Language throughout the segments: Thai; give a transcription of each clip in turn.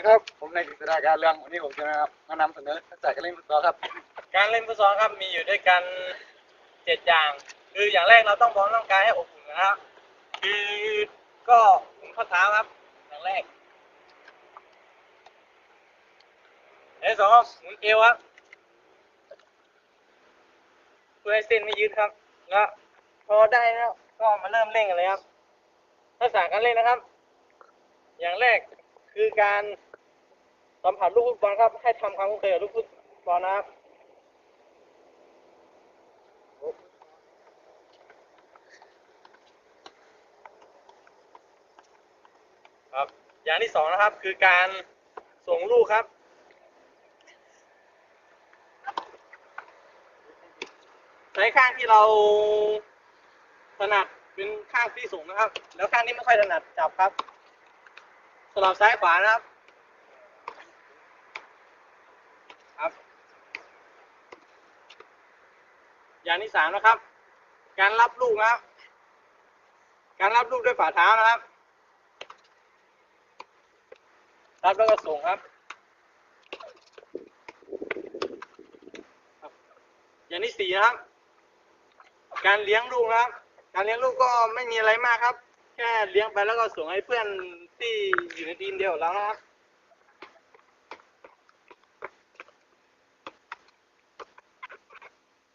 ดีครับ ผมนายกฤษฎาการเรื่องวันนี้ผมจะมานำเสนอทักษะการเล่นฟุตซอลครับ การเล่นฟุตซอลครับมีอยู่ด้วยกันเจ็ดอย่าง คืออย่างแรกเราต้องพร้อมร่างกายให้อบอุ่นนะครับ คือก็หมุนข้อเท้าครับ อย่างแรกอย่างสองหมุนเอวครับเพื่อให้เส้นไม่ยืดครับแล้วพอได้แล้วก็มาเริ่มเล่นกันเลยครับทักษะการเล่นนะครับ อย่างแรก คือการสัมผัสลูกฟุตบอลครับ ให้ทำความคุ้นเคยกับลูกฟุตบอลนะครับครับ อย่างที่สองนะครับคือการส่งลูกครับใช้ข้างที่เราถนัดเป็นข้างที่สูงนะครับ แล้วข้างที่ไม่ค่อยถนัดจับครับ สลับซ้ายขวานะครับ ครับ อย่างที่สามนะครับ การรับลูกนะครับ การรับลูกด้วยฝ่าเท้านะครับ รับแล้วก็ส่งครับ อย่างที่สี่นะครับ การเลี้ยงลูกนะครับ การเลี้ยงลูกก็ไม่มีอะไรมากครับ ค่เลี้ยงไปแล้วก็ส่งให้เพื่อนที่อยู่ในทีมเดียวกับเรานะครับ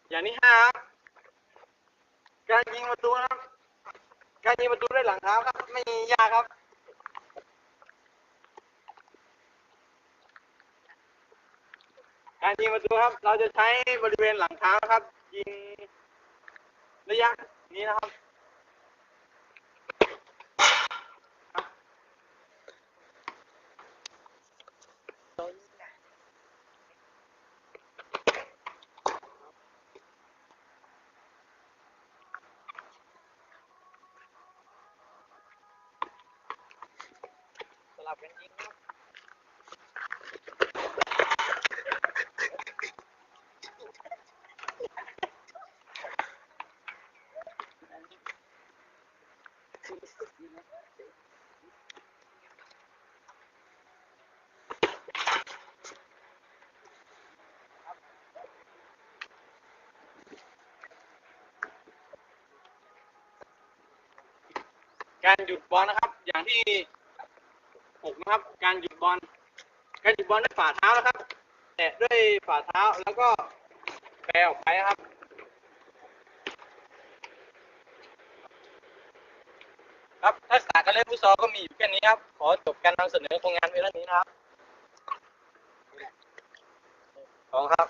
อย่างที่ห้าครับการยิงประตูนะครับ การยิงประตูด้วยหลังเท้าครับ ไม่ยากครับการยิงประตูครับ เราจะใช้บริเวณหลังเท้าครับ ยิงระยะนี้นะครับ สลั การหยุดบอลนะครับ อย่างที่หกนะครับ การหยุดบอล การหยุดบอลด้วยฝ่าเท้านะครับ แตะด้วยฝ่าเท้าแล้วก็แปรออกไปนะครับ ครับทักษะการเล่นฟุตซอลก็มีอยู่แค่นี้ครับ ขอจบการนำเสนอผลงงานเพียงเท่านี้นะครับขอบครับ